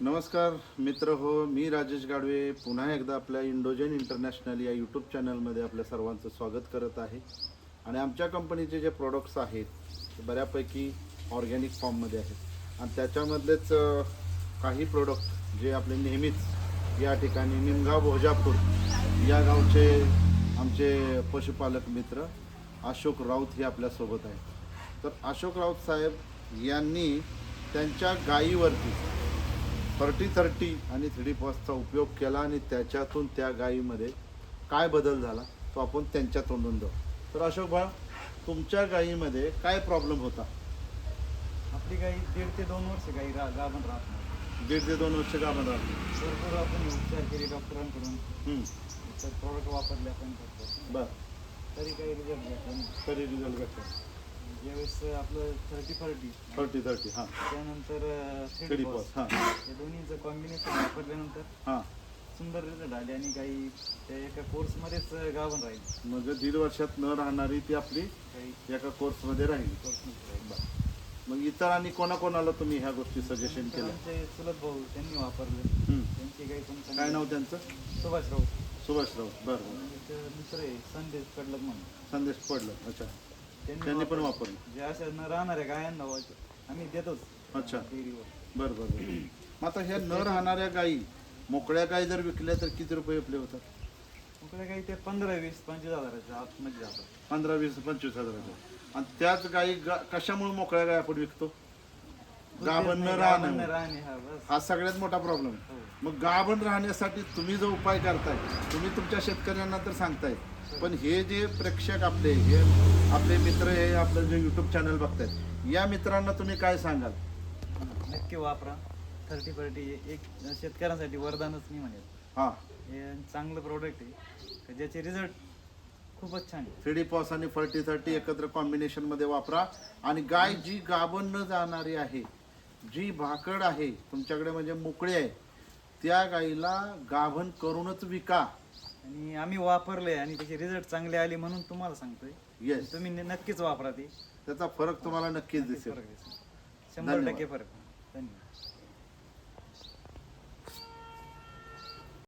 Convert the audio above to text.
नमस्कार मित्र हो मी राजेश गाडवे पुन्हा एकदा आपल्या इंडोजन इंटरनॅशनल या यूट्यूब चॅनलमध्ये आपल्या सर्वांचं स्वागत करत आहे. आणि आमच्या कंपनीचे जे प्रोडक्ट्स आहेत ते बऱ्यापैकी ऑर्गॅनिक फॉर्ममध्ये आहेत. आणि त्याच्यामधलेच काही प्रोडक्ट जे आपले नेहमीच या ठिकाणी निमगाव भोजापूर या गावचे आमचे पशुपालक मित्र अशोक राऊत हे आपल्यासोबत आहेत. तर अशोक राऊत साहेब यांनी त्यांच्या गायीवरती थर्टी थर्टी आणि थ्री पॉसचा उपयोग केला आणि त्याच्यातून त्या गायीमध्ये काय बदल झाला तो आपण त्यांच्या तोंडून जाऊ तर अशोक भाऊ तुमच्या गायीमध्ये काय प्रॉब्लेम होता? आपली गाई दीड ते दोन वर्ष गाई रा गाभण राहत नाही दीड ते दोन वर्ष गाभण राहते भरपूर आपण उपचार केले डॉक्टरांकडून. हम्म, तर प्रोडक्ट वापरले आपण करतो बर. तरी काही रिझल्ट भेटला नाही. तरी रिझल्ट भेटतो ज्यावेळेस आपलं थर्टी फर्टी थर्टी थर्टी हां. त्यानंतर थ्री पॉस हां. हे दोन्हीचं कॉम्बिनेशन वापरल्यानंतर हां. सुंदर रिझल्ट आले आणि काही त्या एका कोर्समध्येच गाभण राहील. म्हणजे दीड वर्षात न राहणारी ती आपली काही एका कोर्समध्ये राहील. कोर्समध्ये राहील. बर. मग इतरांनी कोणाकोणाला तुम्ही ह्या गोष्टी सजेशन नंतर केल्या? आमचे चुलत भाऊ त्यांनी वापरले. त्यांची पण चांगली- काय नाव त्यांचं? सुभाष राऊत. सुभाष राऊत बरं. बरं आणि ते दुसरे संदेश कडलक म्हणून. संदेश पडलं अच्छा. त्यांनी पण वापरलं. जे अशा न राहणाऱ्या गायांना वा- आम्ही देतोच. अच्छा. डेअरीवर बरं बरं बरं. मग आता ह्या न राहणाऱ्या गायी मोकळ्या गायी जर विकल्या तर किती रुपये आपले होतात? मग काही ते पंधरा वीस पंचवीस हजाराच्या आतमध्ये जातात. पंधरा वीस पंचवीस हजाराच्या. आणि त्याच गायी गा- कशामुळे मोकळ्या गायी आपण विकतो? गाभण न राहणं. राहणे हा बस. हा सगळ्यात मोठा प्रॉब्लेम हो. मग गाभण राहण्यासाठी तुम्ही जो उपाय करताय तुम्ही तुमच्या शेतकऱ्यांना तर सांगताय. पण हे जे प्रेक्षक आपले हे आपले मित्र हे आपलं जे युट्यूब चॅनल बघतायत या मित्रांना तुम्ही काय सांगाल? नक्की वापरा. थर्टी फर्टी एक शेतकऱ्यांसाठी वरदानच मी म्हणेल. हा. हे चांगलं प्रोडक्ट आहे. का ज्याचे रिझल्ट खूपच छान आहे. थ्री डी पॉस आणि फर्टी थर्टी एकत्र कॉम्बिनेशनमध्ये वापरा. आणि गाय जी गाभण न जाणारी आहे जी भाकड आहे तुमच्याकडे म्हणजे मोकळी आहे त्या गाईला गाभण करूनच विका. आणि आम्ही वापरले आणि त्याचे रिझल्ट चांगले आले म्हणून तुम्हाला सांगतोय. येस तुम्ही न- नक्कीच वापरा ते. त्याचा फरक तुम्हाला नक्कीच दिसेल. फरक दिसेल. शंभर धन्यवाद. टक्के फरक. धन्यवाद.